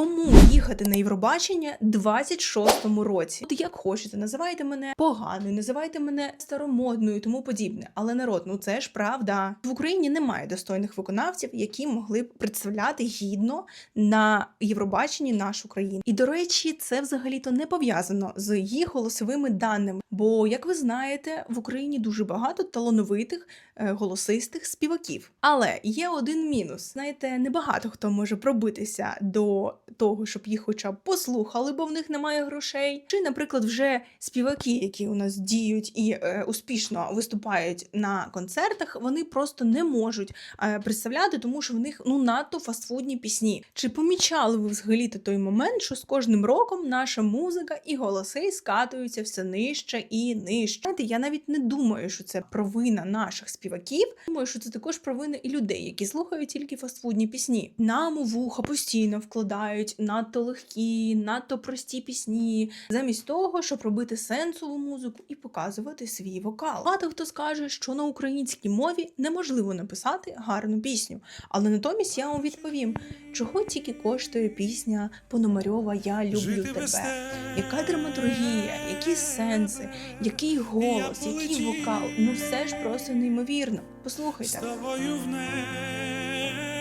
Кому їхати на Євробачення 26-му році? От як хочете, називайте мене поганою, називайте мене старомодною, тому подібне. Але народ, ну це ж правда. В Україні немає достойних виконавців, які могли б представляти гідно на Євробаченні нашу країну. І до речі, це взагалі-то не пов'язано з їх голосовими даними. Бо, як ви знаєте, в Україні дуже багато талановитих е, голосистих співаків. Але є один мінус: знаєте, небагато хто може пробитися до того, щоб їх хоча б послухали, бо в них немає грошей. Чи, наприклад, вже співаки, які у нас діють і е, успішно виступають на концертах, вони просто не можуть е, представляти, тому що в них ну надто фастфудні пісні. Чи помічали ви взагалі той момент, що з кожним роком наша музика і голоси скатуються все нижче і нижче? Знаєте, я навіть не думаю, що це провина наших співаків. Думаю, що це також провина і людей, які слухають тільки фастфудні пісні. Нам у вуха постійно вкладають надто легкі, надто прості пісні, замість того, щоб робити сенсову музику і показувати свій вокал. Багато хто скаже, що на українській мові неможливо написати гарну пісню. Але натомість я вам відповім, чого тільки коштує пісня Пономарьова Я люблю тебе. Яка драматургія, які сенси, який голос, який вокал. Ну все ж просто неймовірно. Послухайте. Ставаю в небо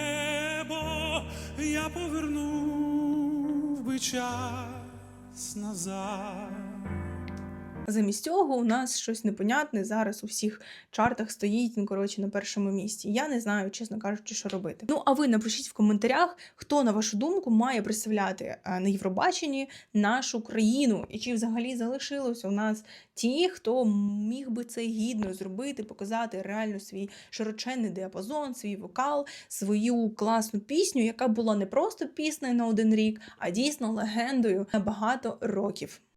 я повернув би час назад. Замість цього у нас щось непонятне зараз у всіх чартах стоїть, ну коротше, на першому місці. Я не знаю, чесно кажучи, що робити. Ну а ви напишіть в коментарях, хто на вашу думку має представляти е, на Євробаченні нашу країну, і чи взагалі залишилось у нас ті, хто міг би це гідно зробити, показати реально свій широченний діапазон, свій вокал, свою класну пісню, яка була не просто піснею на один рік, а дійсно легендою на багато років.